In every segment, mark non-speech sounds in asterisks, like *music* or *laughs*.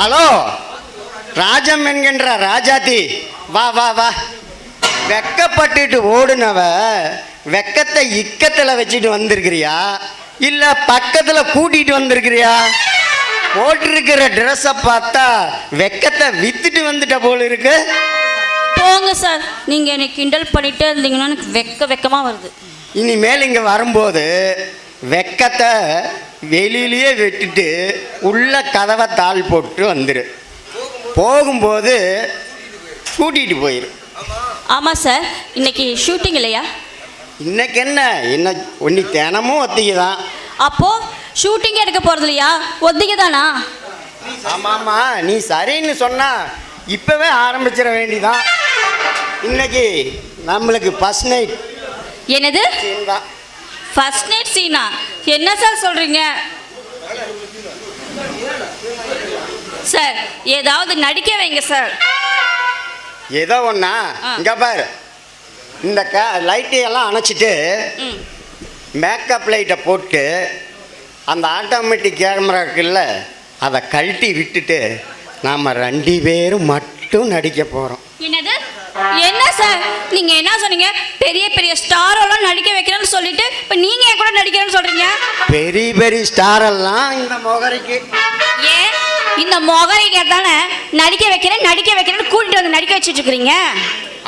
Hello Rajam என்கின்ற ராஜாத்தி வா வா வா. வெக்கப்பட்டுட்டு ஓடுனவ வெக்கத்தை இக்கத்தில் வச்சுட்டு வந்திருக்கிறியா? இல்லை பக்கத்தில் கூட்டிகிட்டு வந்திருக்கிறியா? போட்டிருக்கிற ட்ரெஸ்ஸை பார்த்தா வெக்கத்தை வித்துட்டு வந்துட்ட போல இருக்கு. போங்க சார் நீங்கள் என்னை கிண்டல் பண்ணிட்டே இருந்தீங்கன்னா எனக்கு வெக்க வெக்கமாக வருது. இனிமேல் இங்கே வரும்போது வெக்கத்தை வெளியிலேயே விட்டுட்டு உள்ள கதவை தாள் போட்டு வந்துரு. போகும்போது கூட்டிகிட்டு போயிரு. ஆமாம் சார் இன்னைக்கு ஷூட்டிங் இல்லையா? இன்னைக்கு என்ன? என்ன ஒன்னி தினமும் ஒத்திகை தான் அப்போது ஷூட்டிங் எடுக்க போகிறது இல்லையா? ஒத்திகை தானா ஆமாம்மா நீ சரின்னு சொன்னா இப்போவே ஆரம்பிச்சிட வேண்டிதான் இன்னைக்கு நம்மளுக்கு ஃபஸ்ட் நைட் என்னது? தான் ஃபர்ஸ்ட் நைட் சீனா என்ன சார் சொல்கிறீங்க சார் ஏதாவது நடிக்க வைங்க சார் ஏதோ ஒன்றா. இங்கே பாரு. இந்த க லைட்டையெல்லாம் அணைச்சிட்டு மேக்கப் லைட்டை போட்டு அந்த ஆட்டோமேட்டிக் கேமரா இருக்குல்ல அதை கழட்டி விட்டுட்டு நாம் ரெண்டு பேரும் மட்டும் நடிக்க போகிறோம் என்னது? என்ன சார்? நீங்க என்ன சொன்னீங்க? பெரிய பெரிய ஸ்டாரெல்லாம் நடிக்க வைக்கிறேன்னு சொல்லிட்டு இப்போ நீங்க என் கூட நடிக்கிறேன்னு சொல்றீங்க? பெரிய பெரிய ஸ்டாரெல்லாம் இந்த முகரைக்கு. ஏன்? இந்த மொகரைக்கு தானே நடிக்க வைக்கிறேன் நடிக்க வைக்கிறேன்னு கூட்டிட்டு வந்து நடிக்க வச்சுட்டு இருக்கிறீங்க.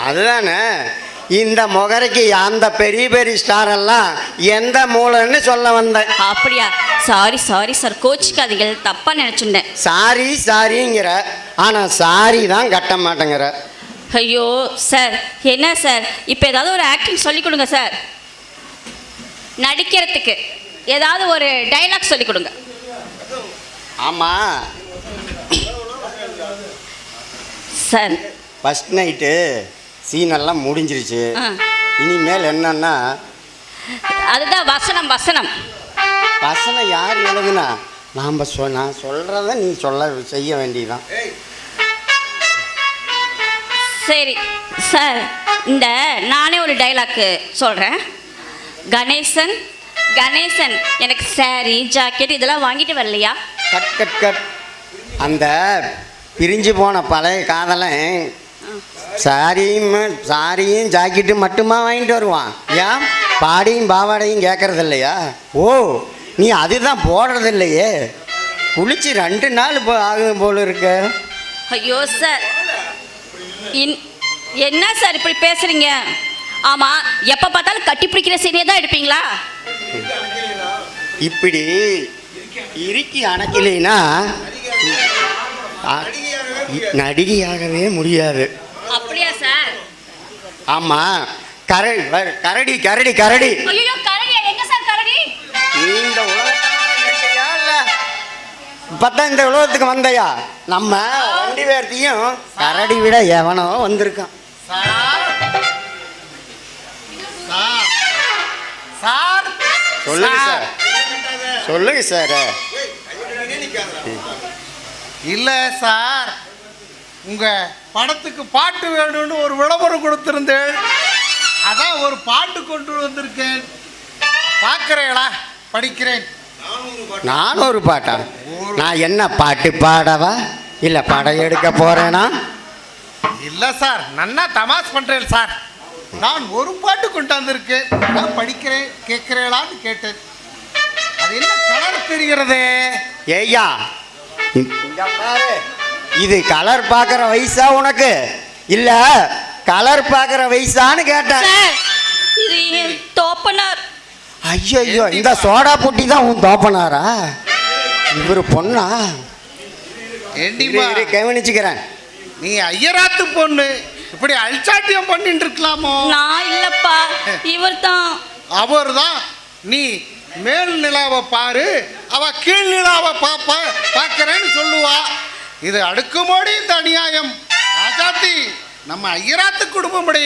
அதுதானே? இந்த முகரைக்கு அந்த பெரிய பெரிய ஸ்டாரெல்லாம் எந்த மூலைன்னு சொல்ல வந்தேன். அப்படியா? சாரி சாரி சார் கோச்சிக்காதீங்க. தப்பா நினைச்சுட்டேன் சாரி சாரிங்கிற ஆனால் சாரி தான் கட்ட மாட்டேங்கிற. ஐயோ சார் என்ன சார் இப்போ ஏதாவது ஒரு ஆக்டிங் சொல்லி கொடுங்க சார் நடிக்கிறதுக்கு. ஏதாவது ஒரு டைலாக் சொல்லி கொடுங்க. ஆமாம் சார் ஃபஸ்ட் நைட்டு சீனெல்லாம் முடிஞ்சிருச்சு. இனிமேல் என்னன்னா? அதுதான் வசனம் வசனம். வசனம் யார் எழுதுனா? நாம் சொ நான் சொல்கிறத நீ சொல்ல செய்ய வேண்டியதுதான். சரி சார் இந்த நானே ஒரு டைலாக்கு சொல்கிறேன் கணேசன் கணேசன் எனக்கு saree ஜாக்கெட் இதெல்லாம் வாங்கிட்டு வரலையா? Cut cut cut. அந்த பிரிஞ்சு போன பழைய காதலன் சாரியும் சாரியும் ஜாக்கெட்டும் மட்டுமா வாங்கிட்டு வருவான்? ஏன்? பாடியும் பாவாடையும் கேட்கறது இல்லையா ஓ நீ அதுதான் போடுறது இல்லையே குளிச்சு ரெண்டு நாள் ஆகும் போல இருக்க. ஐயோ சார் என்ன சார் இப்படி பேசுறீங்க? ஆமாம் எப்போ பார்த்தாலும் கட்டி பிடிக்கிற சீனே தான் எடுப்பீங்களா? இப்படி இறுக்கி அணைக்கலைன்னா நடிகையாகவே முடியாது. அப்படியா சார்? ஆமாம் கரடி கரடி கரடி கரடி. ஐயோ இப்பதான் இந்த உலகத்துக்கு வந்தையா? நம்ம ரெண்டு பேர்த்தையும் கரடி விட எவனோ வந்திருக்கான். சார். சொல்லுங்க சார். சொல்லுங்க சார். இல்ல சார். உங்க படத்துக்கு பாட்டு வேணும்னு ஒரு விளம்பரம் கொடுத்திருந்தேன். அதான் ஒரு பாட்டு கொண்டு வந்திருக்கேன். பார்க்கிறீங்களா? படிக்கிறேன். நானும் ஒரு பாட்டா? நான் என்ன பாட்டு பாடவா? இல்லை படம் எடுக்க போறேனா? இல்ல சார் நன்னா தமாஸ் பண்றேன் சார். நான் ஒரு பாட்டு கொண்டு வந்திருக்கேன் நான் படிக்கிறேன் கேட்கிறீங்களான்னு கேட்டேன். அது என்ன கலர் தெரிகிறதே? ஏய்யா இது கலர் பார்க்குற வயசா உனக்கு? இல்லை கலர் பார்க்குற வயசான்னு கேட்டேன். இது தோப்பனார். ஐயோ ஐயோ இந்த சோடா புட்டி தான் உன் தோப்பனாரா? இவர் பொண்ணா? இரு, கவனிச்சுக்கிறேன். நீ ஐயராத்து பொண்ணு. இப்படி அல்சாட்டியம் பண்ணிட்டு இருக்கலாமோ நான் இல்லப்பா *laughs* இவர் தான் அவர் தான் நீ மேல் நிலாவை பாரு அவ கீழ் நிலாவை பாப்பா பார்க்கறேன்னு சொல்லுவா. இது அடுக்குமோடி இந்த அநியாயம். ராஜாத்தி நம்ம ஐயராத்து குடும்பப்படி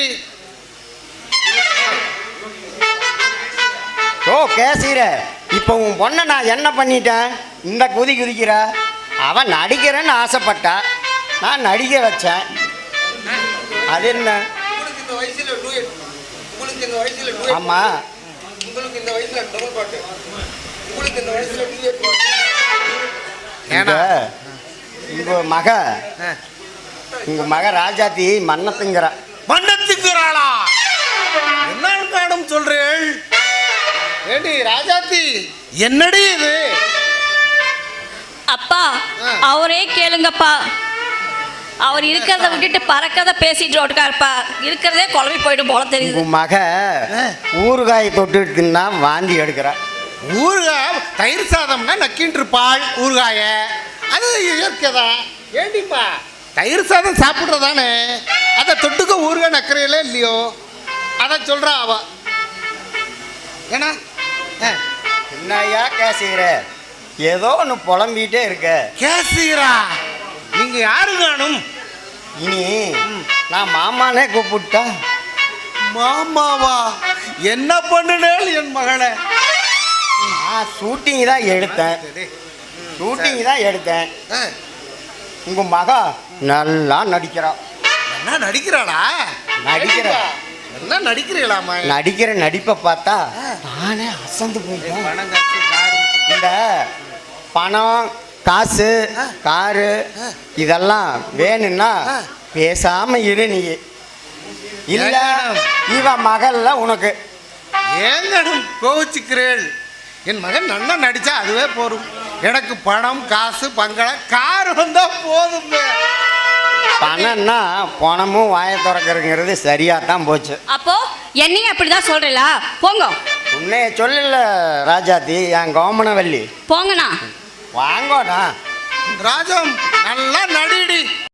ஓ கேசீர இப்போ உன் பொண்ணை நான் என்ன பண்ணிட்டேன்? இந்த குதி குதிக்கிற? அவன் நடிக்கிறேன்னு ஆசைப்பட்டா. நான் நடிக்க வச்சேன். அது என்ன? உங்களுக்கு இந்த வயசுல டூயட் உங்களுக்கு இந்த வயசுல டூயட் ஆமா. உங்களுக்கு இந்த வயசுல டபுள் பாட்டு உங்களுக்கு இந்த வயசுல டூயட் பாட்டு ஏன்னா? இந்த உங்க மக. உங்க மக ராஜாத்தி மன்னத்துங்கிற. மன்னத்துக்குறாளா என்ன மேடம் சொல்றேள் ஏடி ராஜாத்தி? என்னடி இது? அப்பா. அவரே கேளுங்கப்பா. அவர் இருக்கிறத விட்டுட்டு பறக்கத பேசிட்டு இருக்காருப்பா இருக்கிறதே குழம்பி போயிடும் போல தெரியுது. மக ஊறுகாயை தொட்டு தின்னா வாந்தி எடுக்கிறா. ஊறுகாய் தயிர் சாதம்னா நக்கின்னு இருப்பாள் ஊறுகாய. அது இயற்கைதான் ஏண்டிப்பா தயிர் சாதம் சாப்பிட்றதானே? அதை தொட்டுக்க ஊறுகாய் நக்கறையில இல்லையோ? அதை சொல்றா அவ. ஏன்னா என்னையா கேசுகிற? ஏதோ ஒன்று புலம்பிகிட்டே இருக்க. கேசீரா நீங்க யாரு காணும் இனி நான் மாமானே கூப்பிட்டா? மாமாவா? என்ன பண்ணுனேள் என் மகளை? நான் ஷூட்டிங் தான் எடுத்தேன். ஷூட்டிங் தான் எடுத்தேன். ஆ, உங்க மக நல்லா நடிக்கிறா. என்ன நடிக்கிறாளா? நடிக்கிறா. என்ன நடிக்கிறீங்களாமா நடிக்கிற நடிப்பை பார்த்தா நானே அசந்து போயிட்டேன். பணம் காசு காரு. இந்த பணம் காசு காரு இதெல்லாம் வேணும்னா பேசாம இரு நீ. இல்ல இவ மகள்ல உனக்கு. ஏங்கடும் கோவிச்சுக்கிறேள்? என் மகன் நல்லா நடிச்சா அதுவே போதும். எனக்கு பணம் காசு பங்களம் கார் வந்தா போதும். பணம்னா பணமும் வாயை திறக்கிறதுங்கிறது சரியா தான் போச்சு. அப்போ என்னையும் அப்படிதான் சொல்றீங்களா போங்க. உன்னைய சொல்லல ராஜாத்தி என் கோமனவல்லி. போங்கண்ணா. வாங்கோண்ணா. ராஜம் நல்லா நடிடி.